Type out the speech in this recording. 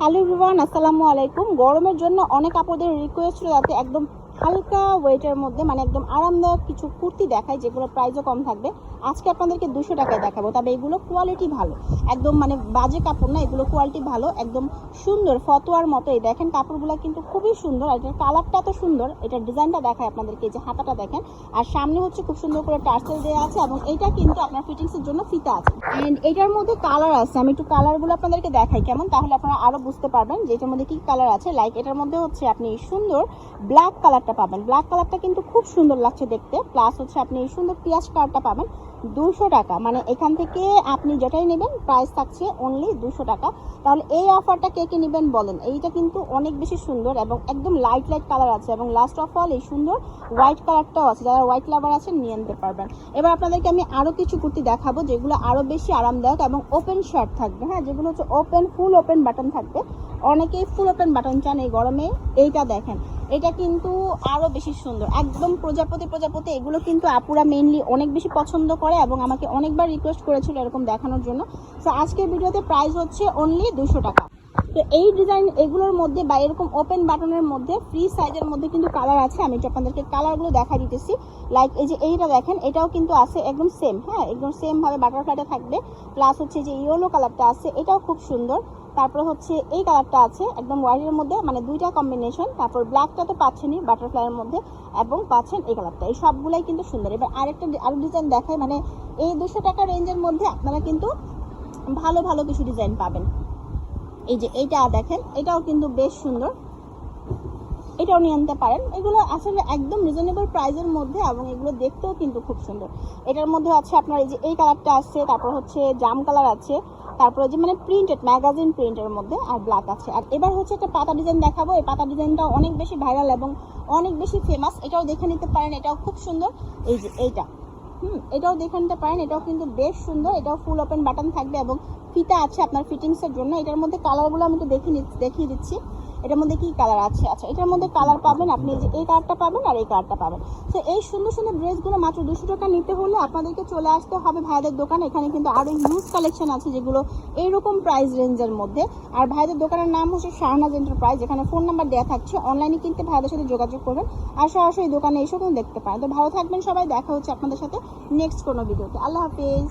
Hello Vivaan আসসালামু আলাইকুম। গরমের জন্য অনেক আপুদের রিকোয়েস্ট যাতে একদম হালকা ওয়েটের মধ্যে মানে একদম আরামদায়ক কিছু কুর্তি দেখায় যেগুলো প্রাইসও কম থাকবে। আজকে আপনাদেরকে দুশো টাকায় দেখাবো, তবে এগুলো কোয়ালিটি ভালো। একদম মানে বাজে কাপড় না, এগুলো কোয়ালিটি ভালো, একদম সুন্দর, ফতোয়ার মতো এই দেখেন, কাপড়গুলো কিন্তু খুবই সুন্দর, আর এটার কালারটা তো সুন্দর। এটার ডিজাইনটা দেখায় আপনাদেরকে যে হাতাটা দেখেন। আর সামনে হচ্ছে খুব সুন্দর করে টার্সেল দেওয়া আছে, এবং এটা কিন্তু আপনার ফিটিংসের জন্য ফিতা আছে। অ্যান্ড এটার মধ্যে কালার আছে, আমি একটু কালারগুলো আপনাদেরকে দেখাই কেমন, তাহলে আপনারা আরও বুঝতে পারবেন যে এটার মধ্যে কি কালার আছে। লাইক এটার মধ্যে হচ্ছে আপনি সুন্দর ব্ল্যাক কালারটা পাবেন। ব্ল্যাক কালারটা কিন্তু খুব সুন্দর লাগছে দেখতে। প্লাস হচ্ছে আপনি এই সুন্দর পিঁয়াজ কালারটা পাবেন দুশো টাকা। মানে এখান থেকে আপনি যেটাই নেবেন প্রাইস থাকছে অনলি দুশো টাকা। তাহলে এই অফারটা কে কে নেবেন বলেন? এইটা কিন্তু অনেক বেশি সুন্দর এবং একদম লাইট লাইট কালার আছে এবং লাস্ট অফ অল এই সুন্দর হোয়াইট কালারটাও আছে। যারা হোয়াইট লাভার আছেন, নিয়ে নিতে পারবেন। এবার আপনাদেরকে আমি আরও কিছু কুর্তি দেখাবো যেগুলো আরও বেশি আরামদায়ক এবং ওপেন শার্ট থাকবে। হ্যাঁ যেগুলো হচ্ছে ওপেন ফুল ওপেন বাটন থাকবে। অনেকেই ফুল ওপেন বাটন চান এই গরমে। এইটা দেখেন। এটা কিন্তু আরও বেশি সুন্দর। একদম প্রজাপতি প্রজাপতি, এগুলো কিন্তু আপুরা মেনলি অনেক বেশি পছন্দ করে এবং আমাকে অনেকবার রিকোয়েস্ট করেছিল এরকম দেখানোর জন্য। তো আজকের ভিডিওতে প্রাইস হচ্ছে অনলি দুশো টাকা। তো এই ডিজাইন এগুলোর মধ্যে বা এরকম ওপেন বাটনের মধ্যে ফ্রি সাইজের মধ্যে কিন্তু কালার আছে। আমি একটু আপনাদেরকে কালারগুলো দেখা দিতেছি। লাইক এই যে এইটা দেখেন, এটাও কিন্তু আছে একদম সেম হ্যাঁ? একদম সেমভাবে বাটারফ্লাইটা থাকবে। প্লাস হচ্ছে যে ইয়েলো কালারটা আছে, এটাও খুব সুন্দর। তারপর হচ্ছে এই কালারটা আছে, একদম হোয়াইটের মধ্যে মানে দুইটা কম্বিনেশন তারপর ব্ল্যাকটা তো পাচ্ছেনই বাটারফ্লাইয়ের মধ্যে, এবং পাচ্ছেন এই কালারটা। এই সবগুলাই কিন্তু সুন্দর। এবার আরেকটা আরও ডিজাইন দেখায় মানে এই দুশো টাকা রেঞ্জের মধ্যে আপনারা কিন্তু ভালো ভালো কিছু ডিজাইন পাবেন। এই যে এইটা দেখেন, এটাও কিন্তু বেশ সুন্দর। এটাও নিয়ে আনতে পারেন। এগুলো আসলে একদম রিজনেবল প্রাইজের মধ্যে এবং এগুলো দেখতেও কিন্তু খুব সুন্দর। এটার মধ্যে আছে আপনার এই যে এই কালারটা আছে, তারপর হচ্ছে জাম কালার আছে তারপর যে মানে প্রিন্টেড ম্যাগাজিন প্রিন্টের মধ্যে আর ব্ল্যাক আছে। আর এবার হচ্ছে একটা পাতা ডিজাইন দেখাবো। এই পাতা ডিজাইনটা অনেক বেশি ভাইরাল এবং অনেক বেশি ফেমাস এটাও দেখে নিতে পারেন, এটাও খুব সুন্দর। এই যে এইটা। হুম, এটাও দেখে নিতে পারেন, এটাও কিন্তু বেশ সুন্দর। এটাও ফুল ওপেন বাটন থাকবে এবং ফিতা আছে আপনার ফিটিংসের জন্য। এটার মধ্যে কালারগুলো আমি একটু দেখে দেখিয়ে দিচ্ছি। এটার মধ্যে কি কালার আছে? আচ্ছা এটার মধ্যে কালার পাবেন আপনি যে এই কালারটা পাবেন আর এই কালারটা পাবেন। তো এই সুন্দর সুন্দর ড্রেসগুলো মাত্র দুশো টাকা নিতে হলে আপনাদেরকে চলে আসতে হবে ভাইদের দোকানে। এখানে কিন্তু আরও হিউজ কালেকশন আছে যেগুলো এইরকম প্রাইস রেঞ্জের মধ্যে। আর ভাইদের দোকানের নাম হচ্ছে শাহনাজ এন্টারপ্রাইজ এখানে ফোন নাম্বার দেওয়া থাকছে। অনলাইনে কিনতে ভাইদের সাথে যোগাযোগ করবেন আর সরাসরি দোকানে এসেও কিন্তু দেখতে পারেন। তো ভালো থাকবেন সবাই, দেখা হচ্ছে আপনাদের সাথে নেক্সট কোনো ভিডিওতে আল্লাহ হাফিজ।